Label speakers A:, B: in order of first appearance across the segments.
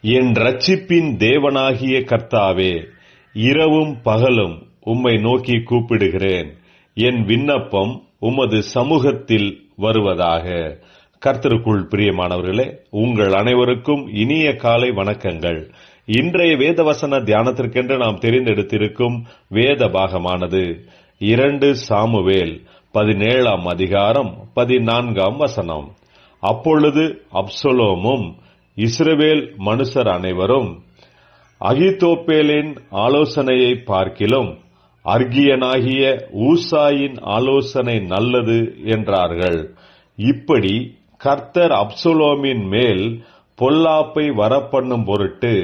A: என் ரட்சிப்பின் தேவனாகிய கர்த்தாவே இரவும் பகலும் உம்மை நோக்கி கூப்பிடுகிறேன். என் விண்ணப்பம் உமது சமூகத்தில் வருவதாக. கர்த்தருக்குள் பிரியமானவர்களே உங்கள் அனைவருக்கும் இனிய காலை வணக்கங்கள். இன்றைய வேதவசன தியானத்திற்கென்று நாம் தெரிந்தெடுத்திருக்கும் வேத பாகமானது இரண்டு சாமுவேல் பதினேழாம் அதிகாரம் பதினான்காம் வசனம். அப்பொழுது அப்சலோமும் இஸ்ரவேல் மனுஷர் அனைவரும் அகிதோப்பேலின் ஆலோசனையை பார்க்கிலும் அர்கியனாகிய ஊசாயின் ஆலோசனை நல்லது என்றார்கள். இப்படி கர்த்தர் அப்சுலோமின் மேல் பொல்லாப்பை வரப்பண்ணும் பொருட்டு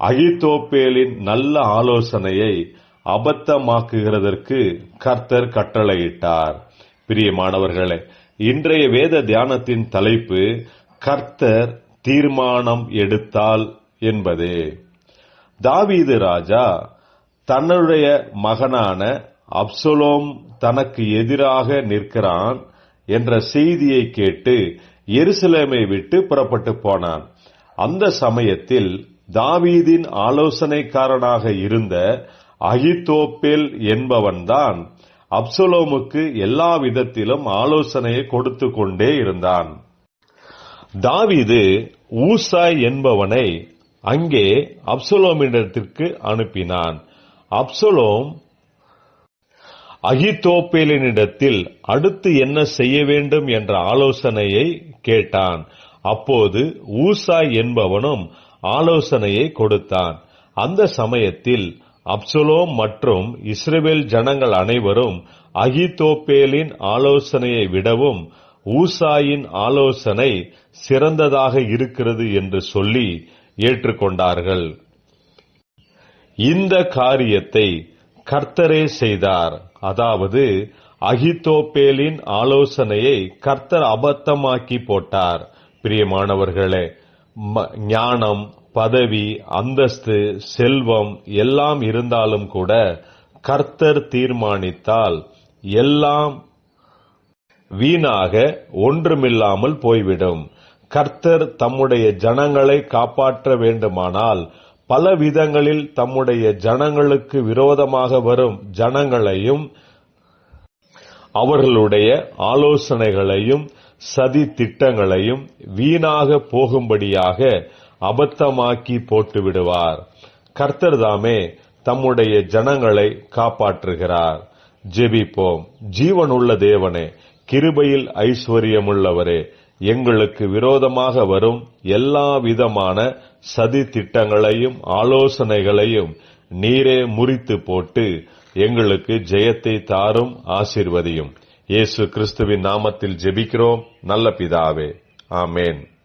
A: அகிதோப்பேலின் நல்ல ஆலோசனையை அபத்தமாக்குகிறதற்கு கர்த்தர் கட்டளையிட்டார். பிரியமானவர்களே இன்றைய வேத தியானத்தின் தலைப்பு கர்த்தர் தீர்மானம் எடுத்தால் என்பதே. தாவீது ராஜா தன்னுடைய மகனான அப்சலோம் தனக்கு எதிராக நிற்கிறான் என்ற செய்தியை கேட்டு எருசலேமை விட்டு புறப்பட்டு போனான். அந்த சமயத்தில் தாவீதின் ஆலோசனைக்காரனாக இருந்த அகிதோப்பேல் என்பவன்தான் அப்சலோமுக்கு எல்லா விதத்திலும் ஆலோசனையை கொடுத்து கொண்டே இருந்தான். தாவீது ஊசாய் என்பவனை அங்கே அப்சலோமிடத்திற்கு அனுப்பினான். அப்சலோம் அகிதோப்பேலினிடத்தில் அடுத்து என்ன செய்ய வேண்டும் என்ற ஆலோசனையை கேட்டான். அப்போது ஊசாய் என்பவனும் ஆலோசனையை கொடுத்தான். அந்த சமயத்தில் அப்சலோம் மற்றும் இஸ்ரேல் ஜனங்கள் அனைவரும் அகிதோப்பேலின் ஆலோசனையை விடவும் ஊசாயின் ஆலோசனை சிறந்ததாக இருக்கிறது என்று சொல்லி ஏற்றுக்கொண்டார்கள். இந்த காரியத்தை கர்த்தரே செய்தார். அதாவது அகிதோப்பேலின் ஆலோசனையை கர்த்தர் அபத்தமாக்கி போட்டார். பிரியமானவர்களே ஞானம் பதவி அந்தஸ்து செல்வம் எல்லாம் இருந்தாலும் கூட கர்த்தர் தீர்மானித்தால் எல்லாம் வீணாக ஒன்றுமில்லாமல் போய்விடும். கர்த்தர் தம்முடைய ஜனங்களை காப்பாற்ற வேண்டுமானால் பல விதங்களில் தம்முடைய ஜனங்களுக்கு விரோதமாக வரும் ஜனங்களையும் அவர்களுடைய ஆலோசனைகளையும் சதி திட்டங்களையும் வீணாக போகும்படியாக அபத்தமாக்கி போட்டு விடுவார் கர்த்தர் தாமே தம்முடைய ஜனங்களை காப்பாற்றுகிறார். ஜெபிப்போம். ஜீவனுள்ள தேவனே கிருபையில் ஐஸ்வர்யமுள்ளவரே எங்களுக்கு விரோதமாக வரும் எல்லா விதமான சதி திட்டங்களையும் ஆலோசனைகளையும் நீரே முறித்து போட்டு எங்களுக்கு ஜெயத்தை தாரும் ஆசிர்வதியும். இயேசு கிறிஸ்துவின் நாமத்தில் ஜெபிக்கிறோம். நல்ல பிதாவே. ஆமேன்.